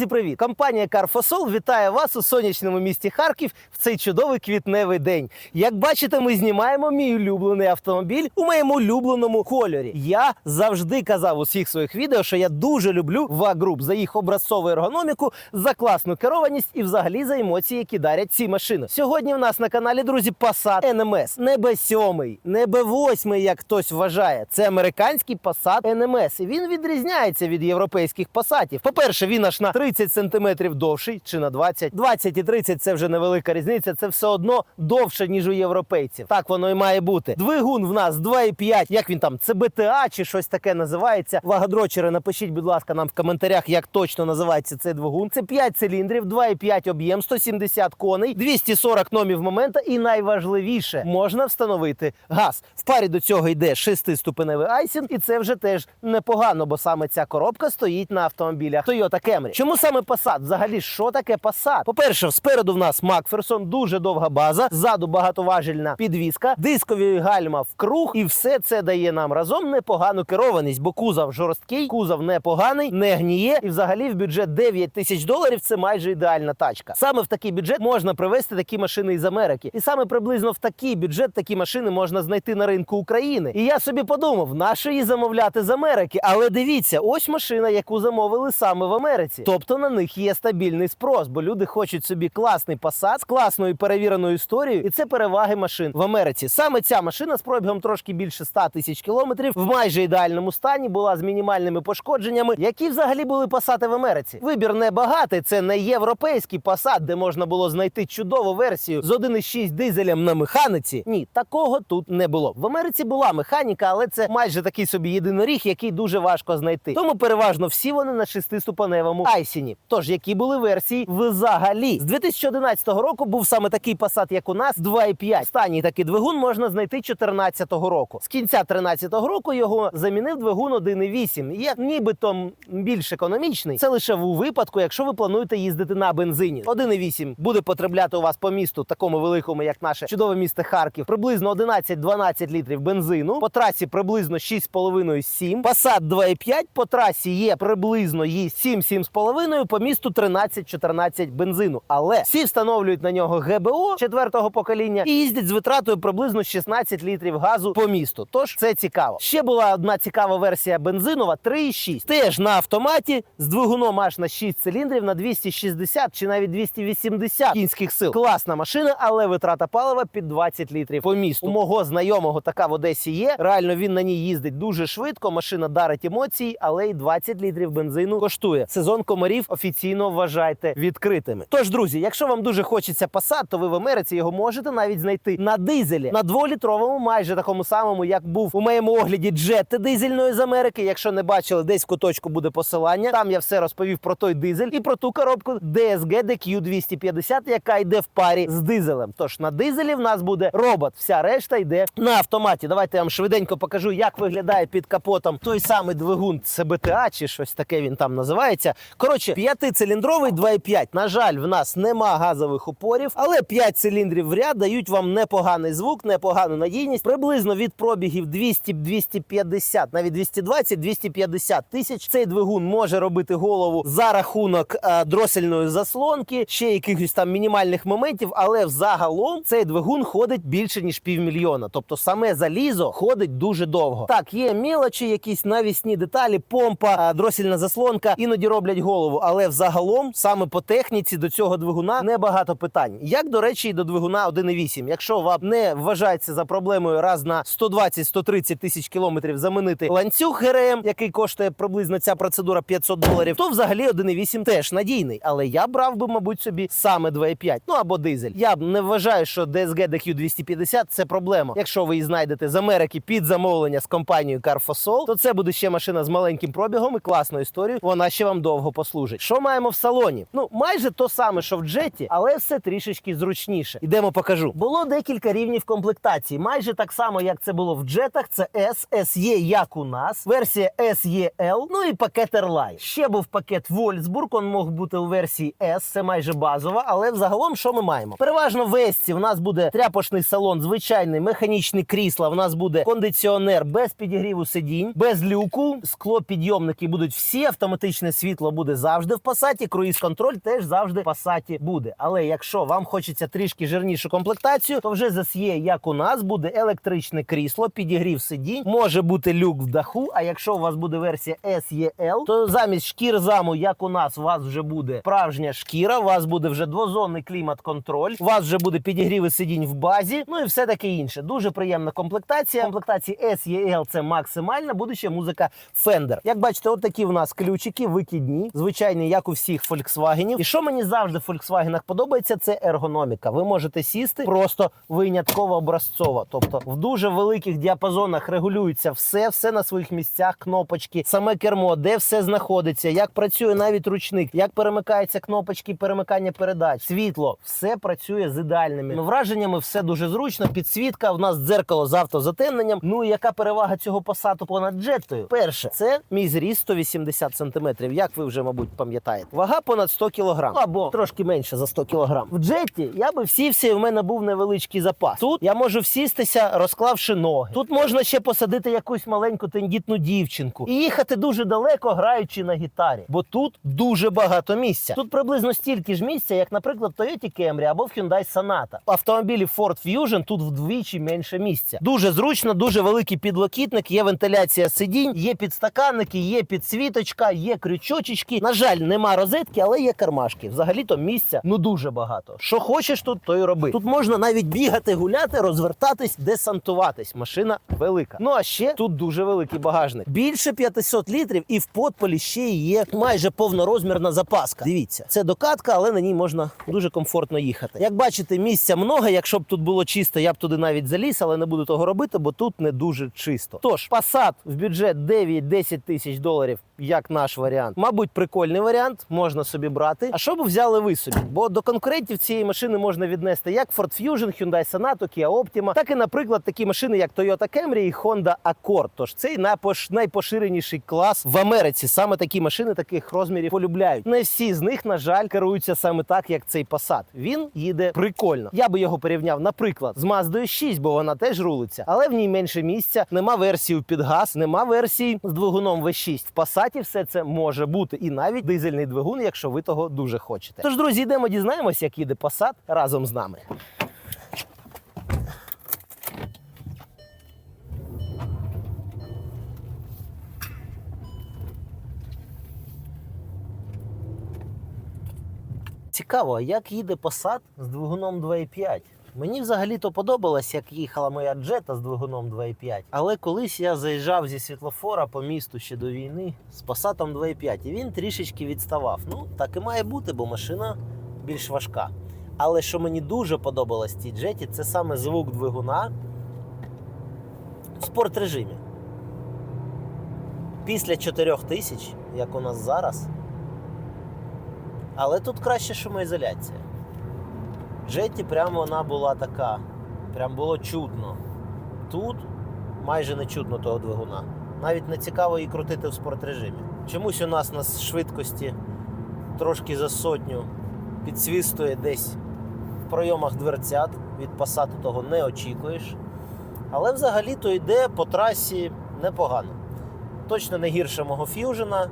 Друзі, привіт! Компанія Carfosol вітає вас у сонячному місті Харків в цей чудовий квітневий день. Як бачите, ми знімаємо мій улюблений автомобіль у моєму улюбленому кольорі. Я завжди казав у всіх своїх відео, що я дуже люблю VA-Group за їх образцову ергономіку, за класну керованість і взагалі за емоції, які дарять ці машини. Сьогодні в нас на каналі, друзі, Passat NMS. Не B7, не B8, як хтось вважає. Це американський Passat NMS. І він відрізняється від європейських Passatів. По-перше, він аж на 30 сантиметрів довший чи на 20. 20 і 30 – це вже невелика різниця. Це все одно довше, ніж у європейців. Так воно і має бути. Двигун в нас 2,5. Як він там? Це БТА чи щось таке називається. Вагодрочери, напишіть, будь ласка, нам в коментарях, як точно називається цей двигун. Це 5 циліндрів, 2,5 об'єм, 170 коней, 240 номів момента. І найважливіше можна встановити газ. В парі до цього йде 6-ступеневий айсінг, і це вже теж непогано, бо саме ця коробка стоїть на автомобілях Toyota Camry. Чому саме Passat? Взагалі, що таке Passat? По-перше, спереду в нас Макферсон, дуже довга база, ззаду багатоважельна підвіска, дискові гальма в круг, і все це дає нам разом непогану керованість, бо кузов жорсткий, кузов непоганий, не гніє. І взагалі в бюджет 9 тисяч доларів це майже ідеальна тачка. Саме в такий бюджет можна привезти такі машини із Америки. І саме приблизно в такий бюджет такі машини можна знайти на ринку України. І я собі подумав, нащо її замовляти з Америки? Але дивіться, ось машина, яку замовили саме в Америці. Тобто на них є стабільний спрос, бо люди хочуть собі класний Passat з класною перевіреною історією, і це переваги машин в Америці. Саме ця машина з пробігом трошки більше 100 тисяч кілометрів в майже ідеальному стані була з мінімальними пошкодженнями, які взагалі були Passat в Америці. Вибір не багатий, це не європейський Passat, де можна було знайти чудову версію з 1,6 дизелем на механіці. Ні, такого тут не було. В Америці була механіка, але це майже такий собі єдиноріг, який дуже важко знайти. Тому переважно всі вони на шестиступеневому айсіні. Тож які були версії взагалі? З 2011 року був саме такий Passat, як у нас, 2,5. Останній такий двигун можна знайти 2014 року. З кінця 2013 року його замінив двигун 1,8. Як нібито більш економічний. Це лише у випадку, якщо ви плануєте їздити на бензині. 1,8 буде потребляти у вас по місту, такому великому, як наше чудове місто Харків, приблизно 11-12 літрів бензину. По трасі приблизно 6,5-7. Passat 2,5 по трасі є приблизно їсть 7-7,5, по місту 13-14 бензину. Але всі встановлюють на нього ГБО четвертого покоління і їздять з витратою приблизно 16 літрів газу по місту. Тож це цікаво. Ще була одна цікава версія бензинова 3,6. Теж на автоматі з двигуном аж на 6 циліндрів на 260 чи навіть 280 кінських сил. Класна машина, але витрата палива під 20 літрів по місту. У мого знайомого така в Одесі є. Реально він на ній їздить дуже швидко. Машина дарить емоції, але й 20 літрів бензину коштує. Сезон комарів офіційно вважайте відкритими. Тож, друзі, якщо вам дуже хочеться Passat, то ви в Америці його можете навіть знайти на дизелі, на дволітровому, майже такому самому, як був у моєму огляді джети дизельної з Америки. Якщо не бачили, десь в куточку буде посилання. Там я все розповів про той дизель і про ту коробку DSG DQ 250, яка йде в парі з дизелем. Тож на дизелі в нас буде робот. Вся решта йде на автоматі. Давайте я вам швиденько покажу, як виглядає під капотом той самий двигун ЦБТА чи щось таке він там називається. Коротше, п'ятициліндровий 2,5. На жаль, в нас нема газових упорів, але 5 циліндрів в ряд дають вам непоганий звук, непогану надійність. Приблизно від пробігів 200-250, навіть 220-250 тисяч. Цей двигун може робити голову за рахунок е, дросельної заслонки, ще якихось там мінімальних моментів, але взагалом цей двигун ходить більше ніж півмільйона. Тобто саме залізо ходить дуже довго. Так, є мілочі, якісь навісні деталі, помпа, е, дросельна заслонка, іноді роблять голову. Але взагалом, саме по техніці до цього двигуна небагато питань. Як до речі, і до двигуна 1.8. Якщо вам не вважається за проблемою раз на 120-130 тисяч кілометрів замінити ланцюг ГРМ, який коштує приблизно ця процедура 500 доларів, то взагалі 1.8 теж надійний. Але я брав би, мабуть, собі саме 2.5, ну або дизель. Я б не вважаю, що DSG DQ 250 це проблема. Якщо ви її знайдете з Америки під замовлення з компанією Carfosol, то це буде ще машина з маленьким пробігом і класною історією. Вона ще вам довго послужить. Що маємо в салоні? Ну майже то саме, що в джеті, але все трішечки зручніше. Ідемо, покажу. Було декілька рівнів комплектації. Майже так само, як це було в джетах. Це S, SE, як у нас, версія SEL, ну і пакет Airline. Ще був пакет Wolfsburg, він мог бути у версії S, це майже базова, але взагалом що ми маємо? Переважно в S в нас буде тряпочний салон, звичайний механічний крісла. В нас буде кондиціонер без підігріву сидінь, без люку, скло підйомники будуть всі, автоматичне світло буде завжди в пасаті, круїз-контроль теж завжди в пасаті буде. Але якщо вам хочеться трішки жирнішу комплектацію, то вже засіє, як у нас, буде електричне крісло, підігрів сидінь, може бути люк в даху. А якщо у вас буде версія SEL, то замість шкір заму, як у нас, у вас вже буде справжня шкіра, у вас буде вже двозонний клімат-контроль, у вас вже буде підігріви сидінь в базі, ну і все таке інше. Дуже приємна комплектація. Комплектації SEL це максимальна, буде ще музика Fender. Як бачите, от такі в нас ключики викидні, звичайні, як у всіх Volkswagen. І що мені завжди в Volkswagen подобається, це ергономіка. Ви можете сісти просто винятково образцово. Тобто в дуже великих діапазонах регулюється все, все на своїх місцях, кнопочки, саме кермо, де все знаходиться, як працює навіть ручник, як перемикаються кнопочки перемикання передач, світло, все працює з ідеальними враженнями, все дуже зручно. Підсвітка, в нас дзеркало з автозатемненням. Ну і яка перевага цього посаду понад джеттою? Перше, це мій зріст 180 сантиметрів, як ви вже, мабуть, пам'ятаєте. Вага понад 100 кілограм, або трошки менше за 100 кілограм. В джеті я би всівся, і в мене був невеличкий запас. Тут я можу всістися, розклавши ноги. Тут можна ще посадити якусь маленьку тендітну дівчинку і їхати дуже далеко, граючи на гітарі. Бо тут дуже багато місця. Тут приблизно стільки ж місця, як, наприклад, в Toyota Camry або в Hyundai Sonata. В автомобілі Ford Fusion тут вдвічі менше місця. Дуже зручно, дуже великий підлокітник, є вентиляція сидінь, є підстаканники, є підсвіточка, є крючочечки. На жаль, нема розетки, але є кармашки. Взагалі-то місця ну дуже багато. Що хочеш тут, то й роби. Тут можна навіть бігати, гуляти, розвертатись, десантуватись. Машина велика. Ну а ще тут дуже великий багажник. Більше 500 літрів, і в подполі ще є майже повнорозмірна запаска. Дивіться, це докатка, але на ній можна дуже комфортно їхати. Як бачите, місця много. Якщо б тут було чисто, я б туди навіть заліз, але не буду того робити, бо тут не дуже чисто. Тож Passat в бюджет 9-10 тисяч доларів, як наш варіант. Мабуть, прикольний варіант, можна собі брати. А що б взяли ви собі? Бо до конкурентів цієї машини можна віднести як Ford Fusion, Hyundai Sonata, Kia Optima, так і, наприклад, такі машини, як Toyota Camry і Honda Accord. Тож цей найпош... найпоширеніший клас в Америці. Саме такі машини таких розмірів полюбляють. Не всі з них, на жаль, керуються саме так, як цей Passat. Він їде прикольно. Я би його порівняв, наприклад, з Mazda 6, бо вона теж рулиться, але в ній менше місця. Нема версії під газ, нема версії з двигуном V6. В Passat все це може бути, і навіть дизельний двигун, якщо ви того дуже хочете. Тож, друзі, йдемо дізнаємось, як їде Passat разом з нами. Цікаво, як їде Passat з двигуном 2.5? Мені взагалі-то подобалось, як їхала моя джета з двигуном 2.5. Але колись я заїжджав зі світлофора по місту ще до війни з Passat 2.5, і він трішечки відставав. Ну, так і має бути, бо машина більш важка. Але що мені дуже подобалось в цій джеті, це саме звук двигуна в спорт-режимі. Після 4000, як у нас зараз, але тут краще шумоізоляція. В Джеті прямо вона була така. Прям було чудно. Тут майже не чудно того двигуна. Навіть не цікаво її крутити в спортрежимі. Чомусь у нас на швидкості трошки за сотню підсвістує десь в пройомах дверцят. Від пасату того не очікуєш. Але взагалі-то йде по трасі непогано. Точно не гірше мого ф'южена.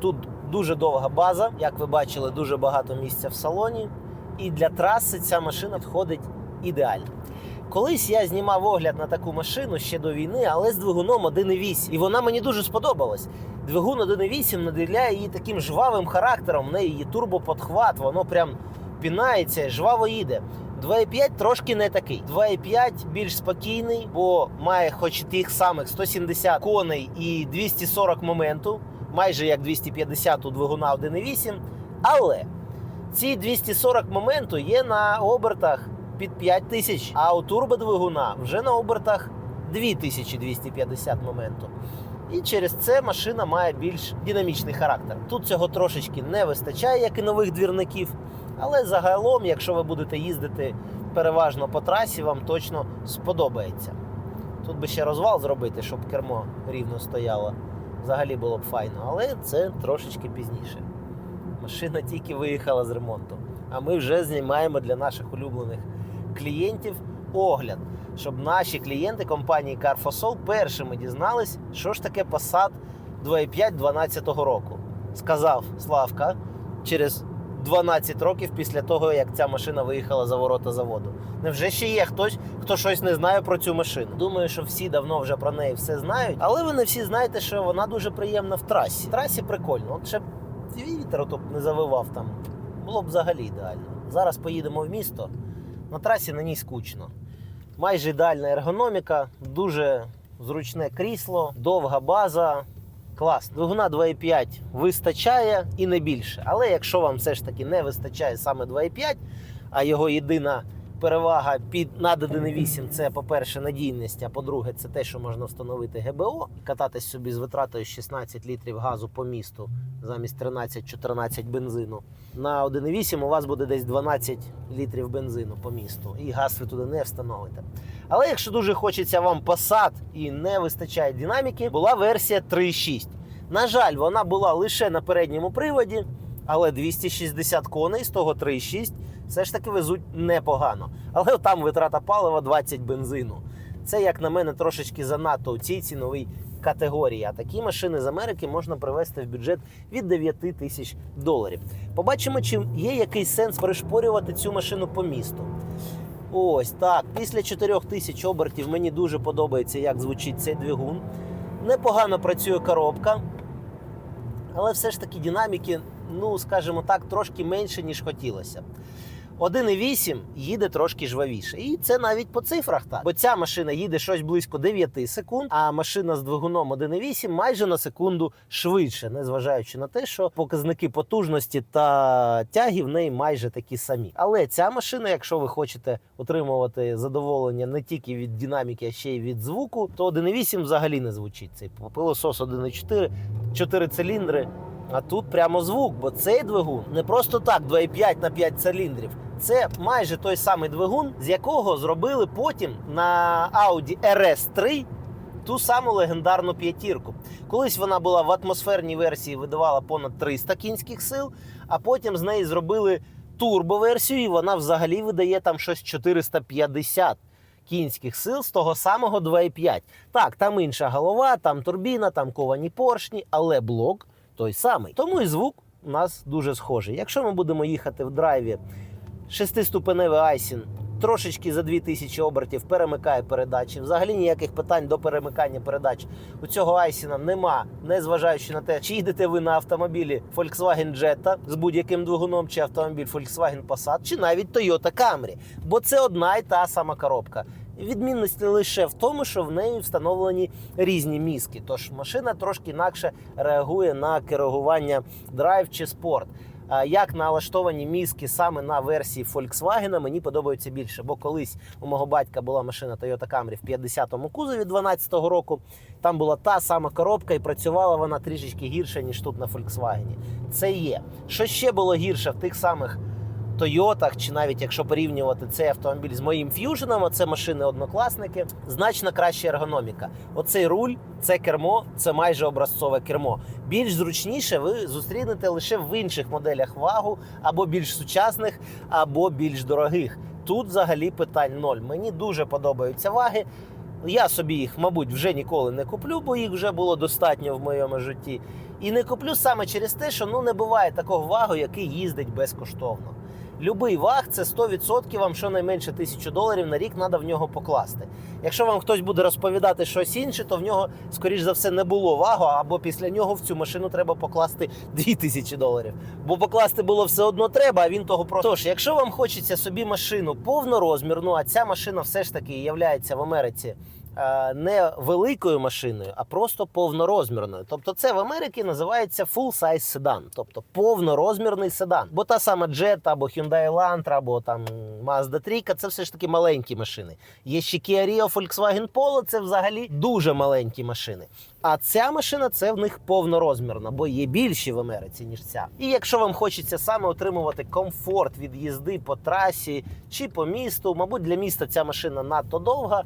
Тут дуже довга база, як ви бачили, дуже багато місця в салоні. І для траси ця машина підходить ідеально. Колись я знімав огляд на таку машину ще до війни, але з двигуном 1.8. І вона мені дуже сподобалась. Двигун 1.8 наділяє її таким жвавим характером. В неї є турбоподхват, воно прям пінається, жваво їде. 2.5 трошки не такий. 2.5 більш спокійний, бо має хоч тих самих 170 коней і 240 моменту, майже як 250 у двигуна 1.8. Але ці 240 моменту є на обертах під 5 тисяч, а у турбодвигуна вже на обертах 2250 моменту. І через це машина має більш динамічний характер. Тут цього трошечки не вистачає, як і нових двірників. Але загалом, якщо ви будете їздити переважно по трасі, вам точно сподобається. Тут би ще розвал зробити, щоб кермо рівно стояло. Взагалі було б файно, але це трошечки пізніше. Машина тільки виїхала з ремонту. А ми вже знімаємо для наших улюблених клієнтів огляд, щоб наші клієнти компанії Carfosol першими дізнались, що ж таке Passat 2.5 12 року. сказав Славка через 12 років після того, як ця машина виїхала за ворота заводу. Невже ще є хтось, хто щось не знає про цю машину? Думаю, що всі давно вже про неї все знають, але ви не всі знаєте, що вона дуже приємна в трасі. В трасі прикольно. От ще б вітер отут не завивав там. Було б взагалі ідеально. Зараз поїдемо в місто. На трасі на ній скучно. Майже ідеальна ергономіка, дуже зручне крісло, довга база. Клас. Двигуна 2,5 вистачає і не більше. Але якщо вам все ж таки не вистачає саме 2,5, а його єдина перевага під над 1,8 це, по-перше, надійність, а по-друге, це те, що можна встановити ГБО, кататись собі з витратою 16 літрів газу по місту замість 13-14 бензину. На 1,8 у вас буде десь 12 літрів бензину по місту, і газ ви туди не встановите. Але якщо дуже хочеться вам Passat і не вистачає динаміки, була версія 3.6. На жаль, вона була лише на передньому приводі, але 260 коней з того 3.6 все ж таки везуть непогано. Але там витрата палива 20 бензину. Це, як на мене, трошечки занадто у цій ціновій категорії. А такі машини з Америки можна привезти в бюджет від 9 тисяч доларів. Побачимо, чи є якийсь сенс пришпорювати цю машину по місту. Ось так. Після 4 тисяч обертів мені дуже подобається, як звучить цей двигун. Непогано працює коробка, але все ж таки динаміки, ну скажімо так, трошки менше, ніж хотілося. 1,8 їде трошки жвавіше. І це навіть по цифрах так. Бо ця машина їде щось близько 9 секунд, а машина з двигуном 1,8 майже на секунду швидше, незважаючи на те, що показники потужності та тяги в неї майже такі самі. Але ця машина, якщо ви хочете отримувати задоволення не тільки від динаміки, а ще й від звуку, то 1,8 взагалі не звучить. Цей пилосос 1,4, 4 циліндри. А тут прямо звук, бо цей двигун не просто так 2,5 на 5 циліндрів. Це майже той самий двигун, з якого зробили потім на Audi RS3 ту саму легендарну п'ятірку. Колись вона була в атмосферній версії, видавала понад 300 кінських сил, а потім з неї зробили турбоверсію, і вона взагалі видає там щось 450 кінських сил з того самого 2,5. Так, там інша голова, там турбіна, там ковані поршні, але блок той самий. Тому і звук у нас дуже схожий. Якщо ми будемо їхати в драйві, шестиступеневий айсін трошечки за 2000 обертів перемикає передачі. Взагалі ніяких питань до перемикання передач у цього айсіна нема, незважаючи на те, чи їдете ви на автомобілі Volkswagen Jetta з будь-яким двигуном, чи автомобіль Volkswagen Passat, чи навіть Toyota Camry. Бо це одна й та сама коробка. Відмінність лише в тому, що в неї встановлені різні мізки. Тож машина трошки інакше реагує на керування драйв чи спорт. Як налаштовані мізки саме на версії Volkswagen, мені подобаються більше. Бо колись у мого батька була машина Toyota Camry в 50-му кузові 12-го року. Там була та сама коробка, і працювала вона трішечки гірше, ніж тут на Volkswagen. Це є. Що ще було гірше в тих самих Тойотах, чи навіть якщо порівнювати цей автомобіль з моїм ф'юженом, а це машини однокласники, значно краща ергономіка. Оцей руль, це кермо, це майже образцове кермо. Більш зручніше ви зустрінете лише в інших моделях вагу, або більш сучасних, або більш дорогих. Тут взагалі питань ноль. Мені дуже подобаються ваги. Я собі їх, мабуть, вже ніколи не куплю, бо їх вже було достатньо в моєму житті. І не куплю саме через те, що ну не буває такого вагу, який їздить безкоштовно. Любий ваг це 100% вам щонайменше тисячу доларів на рік треба в нього покласти. Якщо вам хтось буде розповідати щось інше, то в нього, скоріш за все, не було вагу, або після нього в цю машину треба покласти 2000 доларів. Бо покласти було все одно треба, а він того просто. Тож, якщо вам хочеться собі машину повнорозмірну, а ця машина все ж таки являється в Америці. Е, Не великою машиною, а просто повнорозмірною. Тобто, це в Америці називається full-size седан, тобто повнорозмірний седан. Бо та сама Jetta, або Hyundai Elantra, або там Mazda 3, це все ж таки маленькі машини. Є ще Kia Rio, Volkswagen Polo, це взагалі дуже маленькі машини. А ця машина це в них повнорозмірна, бо є більші в Америці, ніж ця. І якщо вам хочеться саме отримувати комфорт від їзди по трасі чи по місту, мабуть, для міста ця машина надто довга.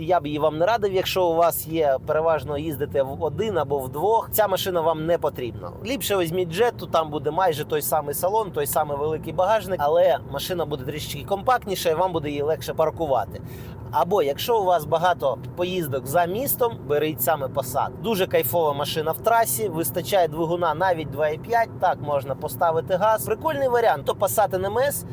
Я б її вам не радив, якщо у вас є переважно їздити в один або в двох. Ця машина вам не потрібна. Ліпше візьміть джетту, там буде майже той самий салон, той самий великий багажник, але машина буде трішки компактніша і вам буде її легше паркувати. Або якщо у вас багато поїздок за містом, беріть саме Passat. Дуже кайфова машина в трасі, вистачає двигуна навіть 2,5, так можна поставити газ. Прикольний варіант. То Passat NMS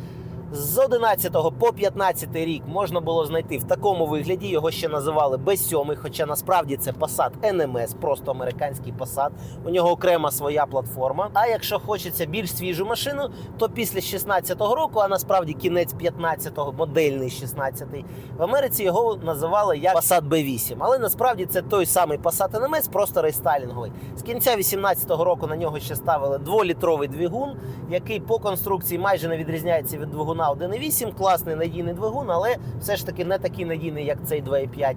з 11 по 15 рік можна було знайти в такому вигляді. Його ще називали B7, хоча насправді це Passat NMS, просто американський Passat. У нього окрема своя платформа. А якщо хочеться більш свіжу машину, то після 16-го року, а насправді кінець 15-го, модельний 16-й, в Америці його називали як Passat B8. Але насправді це той самий Passat NMS, просто рестайлінговий. З кінця 18-го року на нього ще ставили 2-літровий двигун, який по конструкції майже не відрізняється від двигуна 1.8. Класний надійний двигун, але все ж таки не такий надійний, як цей 2.5.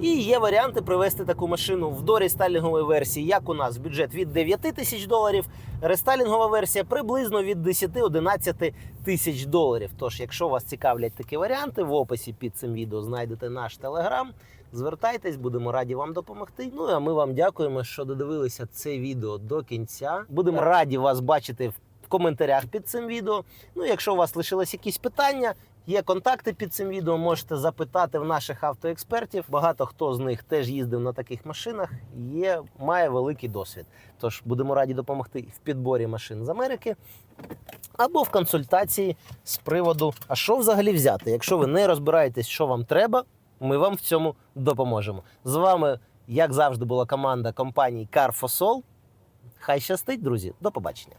І є варіанти привезти таку машину в дорестайлінговій версії, як у нас бюджет від 9 тисяч доларів, рестайлінгова версія приблизно від 10-11 тисяч доларів. Тож, якщо вас цікавлять такі варіанти, в описі під цим відео знайдете наш телеграм. Звертайтесь, будемо раді вам допомогти. Ну а ми вам дякуємо, що додивилися це відео до кінця. Будемо раді вас бачити в коментарях під цим відео. Ну, якщо у вас лишились якісь питання, є контакти під цим відео. Можете запитати в наших автоекспертів. Багато хто з них теж їздив на таких машинах, є, має великий досвід. Тож будемо раді допомогти в підборі машин з Америки або в консультації з приводу, а що взагалі взяти. Якщо ви не розбираєтесь, що вам треба, ми вам в цьому допоможемо. З вами, як завжди, була команда компанії CarFosol. Хай щастить, друзі. До побачення.